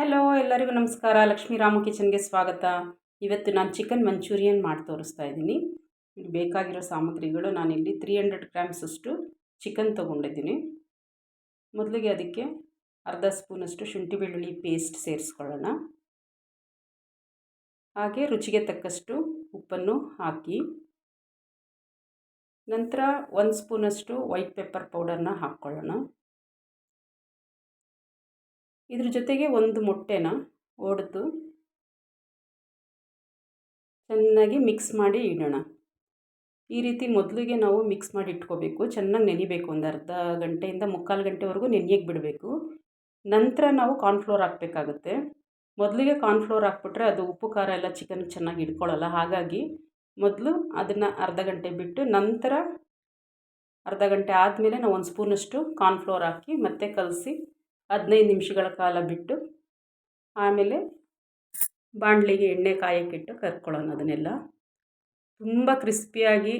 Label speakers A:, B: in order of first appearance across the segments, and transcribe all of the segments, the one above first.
A: Hello ಎಲ್ಲರಿಗೂ ನಮಸ್ಕಾರ. ಲಕ್ಷ್ಮೀ ರಾಮ ಕಿಚನ್ಗೆ ಸ್ವಾಗತ. ಇವತ್ತು ನಾನು ಚಿಕನ್ ಮಂಚೂರಿಯನ್ ಮಾಡಿ ತೋರಿಸ್ತಾ ಇದ್ದೀನಿ. ಬೇಕಾಗಿರೋ ಸಾಮಗ್ರಿಗಳು ನಾನಿಲ್ಲಿ ತ್ರೀ ಹಂಡ್ರೆಡ್ ಗ್ರಾಮ್ಸಷ್ಟು ಚಿಕನ್ ತೊಗೊಂಡಿದ್ದೀನಿ. ಮೊದಲಿಗೆ ಅದಕ್ಕೆ ಅರ್ಧ ಸ್ಪೂನಷ್ಟು ಶುಂಠಿ ಬೆಳ್ಳುಳ್ಳಿ ಪೇಸ್ಟ್ ಸೇರಿಸ್ಕೊಳ್ಳೋಣ. ಹಾಗೆ ರುಚಿಗೆ ತಕ್ಕಷ್ಟು ಉಪ್ಪನ್ನು ಹಾಕಿ. ನಂತರ ಒಂದು ಸ್ಪೂನಷ್ಟು ವೈಟ್ ಪೆಪ್ಪರ್ ಪೌಡರ್ನ ಹಾಕ್ಕೊಳ್ಳೋಣ. ಇದ್ರ ಜೊತೆಗೆ ಒಂದು ಮೊಟ್ಟೆನ ಒಡೆದು ಚೆನ್ನಾಗಿ ಮಿಕ್ಸ್ ಮಾಡಿ ಇಡೋಣ. ಈ ರೀತಿ ಮೊದಲಿಗೆ ನಾವು ಮಿಕ್ಸ್ ಮಾಡಿ ಇಟ್ಕೋಬೇಕು. ಚೆನ್ನಾಗಿ ನೆನಿಬೇಕು. ಒಂದು ಅರ್ಧ ಗಂಟೆಯಿಂದ ಮುಕ್ಕಾಲು ಗಂಟೆವರೆಗೂ ನೆನೆಯಕ್ಕೆ ಬಿಡಬೇಕು. ನಂತರ ನಾವು ಕಾರ್ನ್ಫ್ಲೋರ್ ಹಾಕಬೇಕಾಗುತ್ತೆ. ಮೊದಲಿಗೆ ಕಾರ್ನ್ಫ್ಲೋರ್ ಹಾಕ್ಬಿಟ್ರೆ ಅದು ಉಪ್ಪು, ಖಾರ ಎಲ್ಲ ಚಿಕನ್ ಚೆನ್ನಾಗಿ ಇಟ್ಕೊಳ್ಳಲ್ಲ ಹಾಗಾಗಿ ಮೊದಲು ಅದನ್ನು ಅರ್ಧ ಗಂಟೆ ಬಿಟ್ಟು ನಂತರ ಅರ್ಧ ಗಂಟೆ ಆದಮೇಲೆ ನಾವು ಒಂದು ಸ್ಪೂನಷ್ಟು ಕಾರ್ನ್ಫ್ಲೋರ್ ಹಾಕಿ ಮತ್ತೆ ಕಲಸಿ ಹದಿನೈದು ನಿಮಿಷಗಳ ಕಾಲ ಬಿಟ್ಟು ಆಮೇಲೆ ಬಾಣಲಿಗೆ ಎಣ್ಣೆ ಕಾಯಕ್ಕಿಟ್ಟು ಕರ್ಕೊಳ್ಳೋಣ ಅದನ್ನೆಲ್ಲ. ತುಂಬ ಕ್ರಿಸ್ಪಿಯಾಗಿ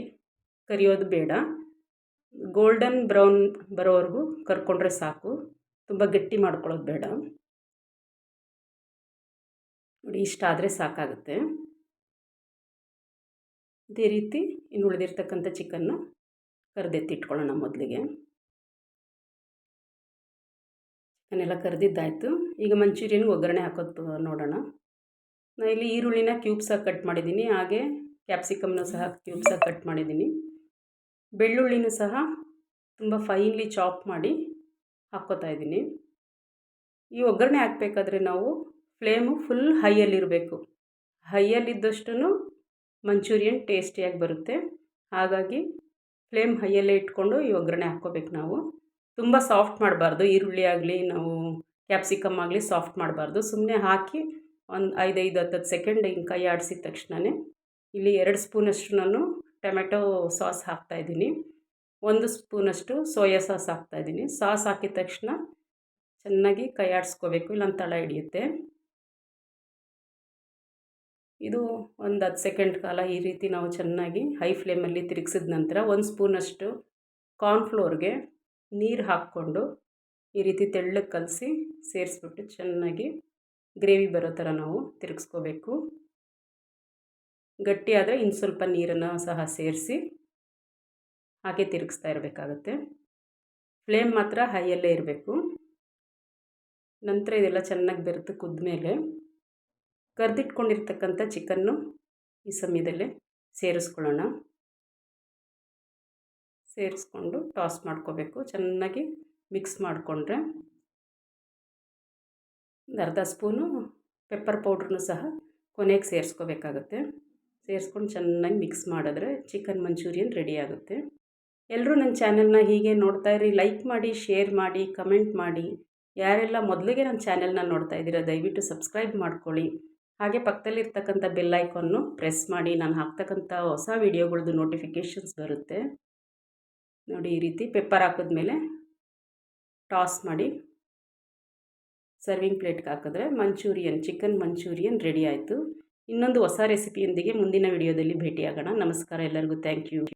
A: ಕರಿಯೋದು ಬೇಡ. ಗೋಲ್ಡನ್ ಬ್ರೌನ್ ಬರೋವರೆಗೂ ಕರ್ಕೊಂಡ್ರೆ ಸಾಕು. ತುಂಬ ಗಟ್ಟಿ ಮಾಡ್ಕೊಳ್ಳೋದು ಬೇಡ. ನೋಡಿ, ಇಷ್ಟ ಆದರೆ ಸಾಕಾಗುತ್ತೆ. ಇದೇ ರೀತಿ ಇನ್ನು ಉಳಿದಿರ್ತಕ್ಕಂಥ ಚಿಕನ್ನು ಕರೆದೆತ್ತಿಟ್ಕೊಳ್ಳೋಣ ಮೊದಲಿಗೆ. ನಾನೆಲ್ಲ ಕರೆದಿದ್ದಾಯಿತು. ಈಗ ಮಂಚೂರಿಯನ್ಗೆ ಒಗ್ಗರಣೆ ಹಾಕೋದು ನೋಡೋಣ. ನಾನು ಇಲ್ಲಿ ಈರುಳ್ಳಿನ ಕ್ಯೂಬ್ಸಾಗಿ ಕಟ್ ಮಾಡಿದ್ದೀನಿ ಹಾಗೆ ಕ್ಯಾಪ್ಸಿಕಮ್ನ ಸಹ ಕ್ಯೂಬ್ಸಾಗಿ ಕಟ್ ಮಾಡಿದ್ದೀನಿ ಬೆಳ್ಳುಳ್ಳಿನೂ ಸಹ ತುಂಬ ಫೈನ್ಲಿ ಚಾಪ್ ಮಾಡಿ ಹಾಕ್ಕೋತಾ ಇದ್ದೀನಿ. ಈ ಒಗ್ಗರಣೆ ಹಾಕಬೇಕಾದ್ರೆ ನಾವು ಫ್ಲೇಮು ಫುಲ್ ಹೈಯಲ್ಲಿರಬೇಕು ಹೈಯಲ್ಲಿದ್ದಷ್ಟು ಮಂಚೂರಿಯನ್ ಟೇಸ್ಟಿಯಾಗಿ ಬರುತ್ತೆ. ಹಾಗಾಗಿ ಫ್ಲೇಮ್ ಹೈಯಲ್ಲೇ ಇಟ್ಕೊಂಡು ಈ ಒಗ್ಗರಣೆ ಹಾಕ್ಕೋಬೇಕು ನಾವು. ತುಂಬ ಸಾಫ್ಟ್ ಮಾಡಬಾರ್ದು. ಈರುಳ್ಳಿ ಆಗಲಿ, ನಾವು ಕ್ಯಾಪ್ಸಿಕಮ್ ಆಗಲಿ ಸಾಫ್ಟ್ ಮಾಡಬಾರ್ದು. ಸುಮ್ಮನೆ ಹಾಕಿ ಒಂದು ಐದೈದು ಹತ್ತು ಸೆಕೆಂಡ್ ಹಿಂಗೆ ಕೈ ಆಡಿಸಿದ ತಕ್ಷಣವೇ ಇಲ್ಲಿ ಎರಡು ಸ್ಪೂನಷ್ಟು ನಾನು ಟೊಮೆಟೊ ಸಾಸ್ ಹಾಕ್ತಾಯಿದ್ದೀನಿ ಒಂದು ಸ್ಪೂನಷ್ಟು ಸೋಯಾ ಸಾಸ್ ಹಾಕ್ತಾಯಿದ್ದೀನಿ ಸಾಸ್ ಹಾಕಿದ ತಕ್ಷಣ ಚೆನ್ನಾಗಿ ಕೈ ಆಡಿಸ್ಕೋಬೇಕು. ಇಲ್ಲ ತಳ ಹಿಡಿಯುತ್ತೆ. ಇದು ಒಂದು ಹತ್ತು ಸೆಕೆಂಡ್ ಕಾಲ ಈ ರೀತಿ ನಾವು ಚೆನ್ನಾಗಿ ಹೈ ಫ್ಲೇಮಲ್ಲಿ ತಿರುಗಿಸಿದ ನಂತರ ಒಂದು ಸ್ಪೂನಷ್ಟು ಕಾರ್ನ್ಫ್ಲೋರ್ಗೆ ನೀರು ಹಾಕ್ಕೊಂಡು ಈ ರೀತಿ ತೆಳ್ಳಗೆ ಕಲಸಿ ಸೇರಿಸ್ಬಿಟ್ಟು ಚೆನ್ನಾಗಿ ಗ್ರೇವಿ ಬರೋ ಥರ ನಾವು ತಿರುಗಿಸ್ಕೋಬೇಕು. ಗಟ್ಟಿ ಆದರೆ ಇನ್ನು ಸ್ವಲ್ಪ ನೀರನ್ನು ಸಹ ಸೇರಿಸಿ ಹಾಗೆ ತಿರುಗಿಸ್ತಾ ಇರಬೇಕಾಗತ್ತೆ. ಫ್ಲೇಮ್ ಮಾತ್ರ ಹೈಯಲ್ಲೇ ಇರಬೇಕು. ನಂತರ ಇದೆಲ್ಲ ಚೆನ್ನಾಗಿ ಬೆರೆತು ಕುದ್ಮೇಲೆ ಕರೆದಿಟ್ಕೊಂಡಿರ್ತಕ್ಕಂಥ ಚಿಕನ್ನು ಈ ಸಮಯದಲ್ಲೇ ಸೇರಿಸ್ಕೊಳ್ಳೋಣ. ಸೇರಿಸ್ಕೊಂಡು ಟಾಸ್ ಮಾಡ್ಕೋಬೇಕು. ಚೆನ್ನಾಗಿ ಮಿಕ್ಸ್ ಮಾಡಿಕೊಂಡ್ರೆ ಒಂದು ಅರ್ಧ ಸ್ಪೂನು ಪೆಪ್ಪರ್ ಪೌಡ್ರನ್ನು ಸಹ ಕೊನೆಗೆ ಸೇರಿಸ್ಕೋಬೇಕಾಗತ್ತೆ. ಸೇರಿಸ್ಕೊಂಡು ಚೆನ್ನಾಗಿ ಮಿಕ್ಸ್ ಮಾಡಿದ್ರೆ ಚಿಕನ್ ಮಂಚೂರಿಯನ್ ರೆಡಿ ಆಗುತ್ತೆ. ಎಲ್ಲರೂ ನನ್ನ ಚಾನೆಲ್ನ ಹೀಗೆ ನೋಡ್ತಾ ಇರಿ. ಲೈಕ್ ಮಾಡಿ, ಶೇರ್ ಮಾಡಿ, ಕಮೆಂಟ್ ಮಾಡಿ. ಯಾರೆಲ್ಲ ಮೊದಲಿಗೆ ನನ್ನ ಚಾನೆಲ್ನ ನೋಡ್ತಾ ಇದ್ದೀರಾ ದಯವಿಟ್ಟು ಸಬ್ಸ್ಕ್ರೈಬ್ ಮಾಡ್ಕೊಳ್ಳಿ. ಹಾಗೆ ಪಕ್ಕದಲ್ಲಿರ್ತಕ್ಕಂಥ ಬೆಲ್ ಪ್ರೆಸ್ ಮಾಡಿ. ನಾನು ಹಾಕ್ತಕ್ಕಂಥ ಹೊಸ ವೀಡಿಯೋಗಳದ್ದು ನೋಟಿಫಿಕೇಷನ್ಸ್ ಬರುತ್ತೆ. ನೋಡಿ ಈ ರೀತಿ ಪೆಪ್ಪರ್ ಹಾಕಿದ್ಮೇಲೆ ಟಾಸ್ ಮಾಡಿ ಸರ್ವಿಂಗ್ ಪ್ಲೇಟ್ಗೆ ಹಾಕಿದ್ರೆ ಮಂಚೂರಿಯನ್, ಚಿಕನ್ ಮಂಚೂರಿಯನ್ ರೆಡಿ ಆಯಿತು. ಇನ್ನೊಂದು ಹೊಸ ರೆಸಿಪಿಯೊಂದಿಗೆ ಮುಂದಿನ ವಿಡಿಯೋದಲ್ಲಿ ಭೇಟಿಯಾಗೋಣ. ನಮಸ್ಕಾರ, ಎಲ್ಲರಿಗೂ ಥ್ಯಾಂಕ್ ಯು.